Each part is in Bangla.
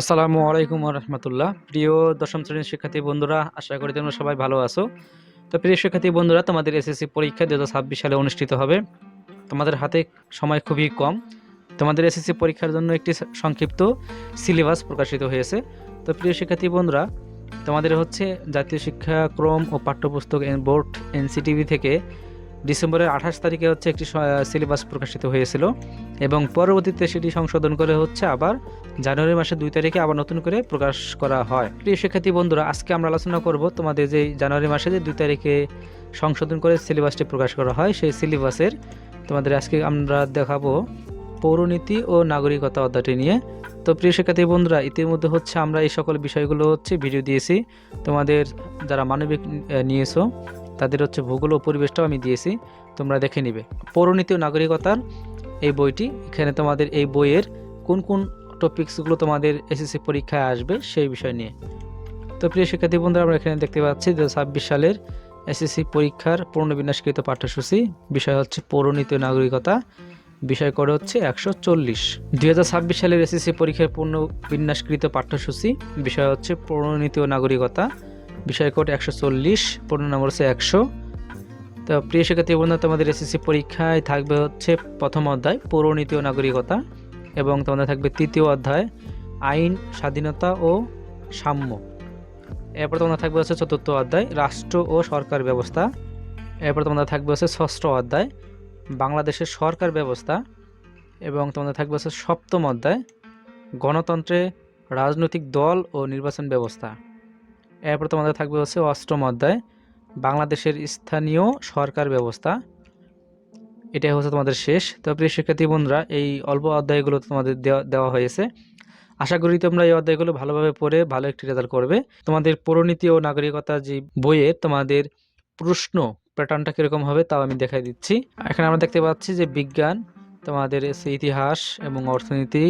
আসসালামু আলাইকুম রহমতুল্লাহ প্রিয় দশম শ্রেণির শিক্ষার্থী বন্ধুরা, আশা করি তোমরা সবাই ভালো আছো। তো প্রিয় শিক্ষার্থী বন্ধুরা, তোমাদের এসএসসি পরীক্ষা দু হাজার ছাব্বিশ সালে অনুষ্ঠিত হবে। তোমাদের হাতে সময় খুবই কম। তোমাদের এসএসসি পরীক্ষার জন্য একটি সংক্ষিপ্ত সিলেবাস প্রকাশিত হয়েছে। তো প্রিয় শিক্ষার্থী বন্ধুরা, তোমাদের হচ্ছে জাতীয় শিক্ষাক্রম ও পাঠ্যপুস্তক বোর্ড, এনসিটিভি থেকে ডিসেম্বরের আঠাশ তারিখে হচ্ছে একটি সিলেবাস প্রকাশিত হয়েছিল এবং পরবর্তীতে সেটি সংশোধন করে হচ্ছে আবার জানুয়ারি মাসের দুই তারিখে আবার নতুন করে প্রকাশ করা হয়। প্রিয় শিক্ষার্থী বন্ধুরা, আজকে আমরা আলোচনা করব তোমাদের যে জানুয়ারি মাসে যে দুই তারিখে সংশোধন করে সিলেবাসটি প্রকাশ করা হয়, সেই সিলেবাসের তোমাদের আজকে আমরা দেখাবো পৌরনীতি ও নাগরিকতা অধ্যায়টি নিয়ে। তো প্রিয় শিক্ষার্থী বন্ধুরা, ইতিমধ্যে হচ্ছে আমরা এই সকল বিষয়গুলো হচ্ছে ভিডিও দিয়েছি। তোমাদের যারা মানবিক নিয়েছো তাদের হচ্ছে ভূগোল ও পরিবেশটাও আমি দিয়েছি, তোমরা দেখে নিবে। পৌরনীতি ও নাগরিকতার এই বইটি, এখানে তোমাদের এই বইয়ের কোন কোন টপিকসগুলো তোমাদের এসএসসি পরীক্ষায় আসবে সেই বিষয় নিয়ে। তো প্রিয় শিক্ষার্থী বন্ধুরা, আমরা এখানে দেখতে পাচ্ছি দু সালের এসএসসি পরীক্ষার পূর্ণবিন্যাসকৃত পাঠ্যসূচি, বিষয় হচ্ছে পৌরনীতি ও নাগরিকতা, বিষয় করে হচ্ছে একশো চল্লিশ। দুই সালের এসএসসি পরীক্ষার পূর্ণ বিন্যাসকৃত পাঠ্যসূচি, বিষয় হচ্ছে পৌরনীতি ও নাগরিকতা বিষয় কোড একশো চল্লিশ, পূর্ণ নম্বর হচ্ছে একশো। তো প্রিয় শিক্ষার্থী বন্ধুরা, তোমাদের এসএসসি পরীক্ষায় থাকবে হচ্ছে প্রথম অধ্যায় পৌরনীতি ও নাগরিকতা এবং তোমাদের থাকবে তৃতীয় অধ্যায়, আইন, স্বাধীনতা ও সাম্য। এরপর তোমাদের থাকবে হচ্ছে চতুর্থ অধ্যায়, রাষ্ট্র ও সরকার ব্যবস্থা। এরপর তোমাদের থাকবে হচ্ছে ষষ্ঠ অধ্যায়, বাংলাদেশের সরকার ব্যবস্থা এবং তোমাদের থাকবে হচ্ছে সপ্তম অধ্যায়, গণতন্ত্রে রাজনৈতিক দল ও নির্বাচন ব্যবস্থা। এরপর তোমাদের থাকবে হচ্ছে অষ্টম অধ্যায়, বাংলাদেশের স্থানীয় সরকার ব্যবস্থা। এটাই হচ্ছে তোমাদের শেষ। তো প্রিয় শিক্ষার্থী বন্ধুরা, এই অল্প অধ্যায়গুলো তোমাদের দেওয়া হয়েছে। আশা করি তোমরা এই অধ্যায়গুলো ভালোভাবে পড়ে ভালো একটি রেজাল্ট করবে। তোমাদের পরিণতি ও নাগরিকতা যে বইয়ে তোমাদের প্রশ্ন প্যাটার্নটা কীরকম হবে তাও আমি দেখাই দিচ্ছি। এখানে আমরা দেখতে পাচ্ছি যে বিজ্ঞান, তোমাদের ইতিহাস এবং অর্থনীতি,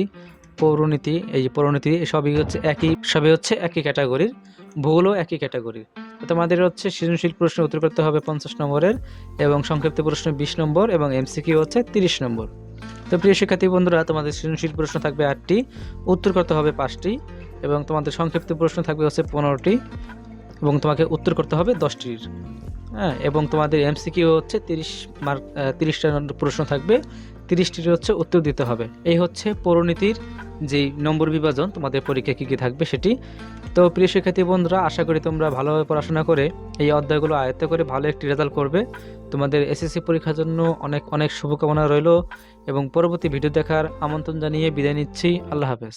পৌরনীতি, এই যে পৌরনীতি, সবই হচ্ছে একই, সবই হচ্ছে একই ক্যাটাগরির ভূগোলও একই ক্যাটাগরি। তোমাদের হচ্ছে সৃজনশীল প্রশ্ন উত্তর করতে হবে পঞ্চাশ নম্বরের এবং সংক্ষিপ্ত প্রশ্ন বিশ নম্বর এবং এমসিকিউ হচ্ছে তিরিশ নম্বর। তো প্রিয় শিক্ষার্থী বন্ধুরা, তোমাদের সৃজনশীল প্রশ্ন থাকবে আটটি, উত্তর করতে হবে পাঁচটি এবং তোমাদের সংক্ষিপ্ত প্রশ্ন থাকবে হচ্ছে পনেরোটি এবং তোমাকে উত্তর করতে হবে দশটির। হ্যাঁ এবং তোমাদের এমসিকিউ হচ্ছে তিরিশ মার্ক তিরিশটা প্রশ্ন থাকবে, তিরিশটির হচ্ছে উত্তর দিতে হবে। এই হচ্ছে পৌরনীতির যেই নম্বর বিভাজন, তোমাদের পরীক্ষা কী কী থাকবে সেটি। তো প্রিয় শিক্ষার্থী বন্ধুরা, আশা করি তোমরা ভালোভাবে পড়াশোনা করে এই অধ্যায়গুলো আয়ত্ত করে ভালো একটি রেজাল্ট করবে। তোমাদের এসএসসি পরীক্ষার জন্য অনেক অনেক শুভকামনা রইল এবং পরবর্তী ভিডিও দেখার আমন্ত্রণ জানিয়ে বিদায় নিচ্ছি। আল্লাহ হাফেজ।